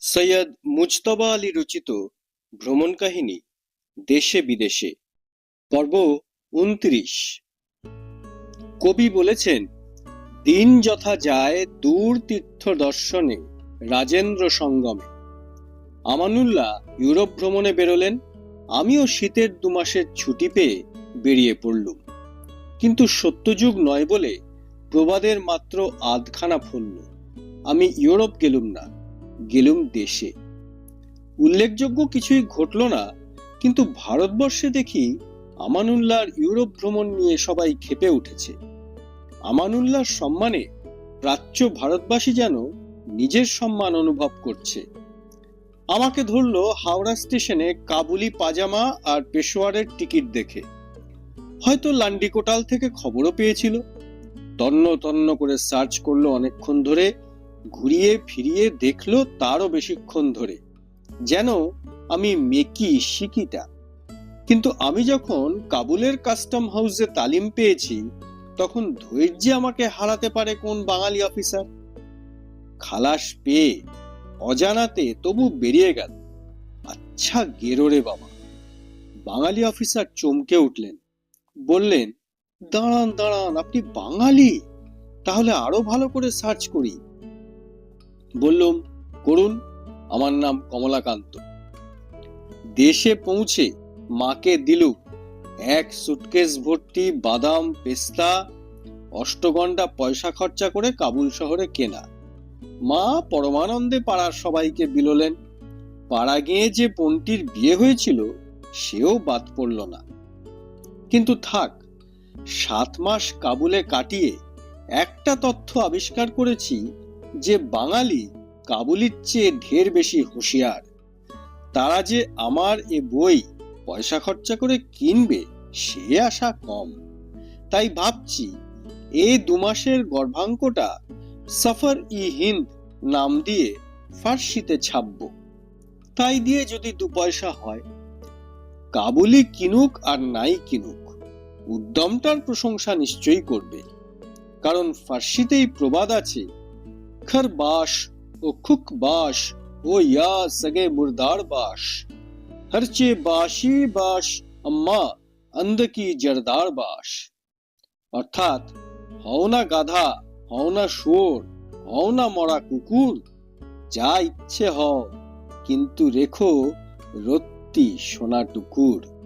সৈয়দ মুজতবা আলী রচিত ভ্রমণ কাহিনী, দেশে বিদেশে, পর্ব উনত্রিশ। কবি বলেছেন, দিন যথা যায় দূর তীর্থ দর্শনে, রাজেন্দ্র সঙ্গমে। আমানুল্লাহ ইউরোপ ভ্রমণে বেরোলেন, আমিও শীতের দু মাসের ছুটি পেয়ে বেরিয়ে পড়লুম। কিন্তু সত্যযুগ নয় বলে প্রবাদের মাত্র আধখানা ফলল আমি ইউরোপ গেলুম না। গেলুম দেশে। উল্লেখযোগ্য কিছুই ঘটল না, কিন্তু ভারতবর্ষে দেখি আমানুল্লাহর ইউরোপ ভ্রমণ নিয়ে সবাই খেপে উঠেছে। আমানুল্লাহর সম্মানে প্রাচ্য ভারতবাসী যেন নিজের সম্মান অনুভব করছে। আমাকে ধরলো হাওড়া স্টেশনে কাবুলি পাজামা আর পেশোয়ারের টিকিট দেখে। হয়তো লান্ডিকোটাল থেকে খবরও পেয়েছিল। তন্ন তন্ন করে সার্চ করল অনেকক্ষণ ধরে ঘুরিয়ে ফিরিয়ে দেখল তারও বেশিক্ষণ ধরে, যেন আমি মেকি শিকিটা। কিন্তু আমি যখন কাবুলের কাস্টম হাউসে তালিম পেয়েছি, তখন ধৈর্যে আমাকে হারাতে পারে কোন বাঙালি অফিসার? খালাস পেয়ে, অজানাতে তবু বেরিয়ে গেল। আচ্ছা গেরোরে বাবা। বাঙালি অফিসার চমকে উঠলেন, বললেন, দাঁড়ান দাঁড়ান, আপনি বাঙালি? তাহলে আরও ভালো করে সার্চ করি। বললুম, করুন, আমার নাম কমলাকান্ত। দেশে পৌঁছে মাকে দিলুম, এক সুটকেস ভর্তি বাদাম, পেস্তা অষ্টঘন্টা পয়সা খরচা করে কাবুল শহরে কেনা। মা পরমানন্দে পাড়ার সবাইকে বিলোলেন। পাড়া গিয়ে যে বোনটির বিয়ে হয়েছিল, সেও বাদ পড়ল না। কিন্তু থাক, সাত মাস কাবুলে কাটিয়ে একটা তথ্য আবিষ্কার করেছি যে বাঙালি কাবুলির চেয়ে ঢের বেশি হুঁশিয়ার। তারা যে আমার এ বই পয়সা খরচা করে কিনবে, সে আশা কম। তাই ভাবছি এই দু মাসের গর্ভাঙ্কটা সফর ই হিন্দ নাম দিয়ে ফার্সিতে ছাপব। তাই দিয়ে যদি দু পয়সা হয়। কাবুলি কিনুক আর নাই কিনুক, উদ্যমটার প্রশংসা নিশ্চয়ই করবে। কারণ ফার্সিতেই প্রবাদ আছে খর বাস ও খুক বাস ও ইয়া সগে মুরদার বাস। হরচে বাসি বাস, আম্মা অন্ধ কি জরদার বাস। অর্থাৎ, হও না গাধা, হও না শুয়োর, হও না মরা কুকুর, যা ইচ্ছে হও, কিন্তু রেখো রত্তি সোনা টুকুর।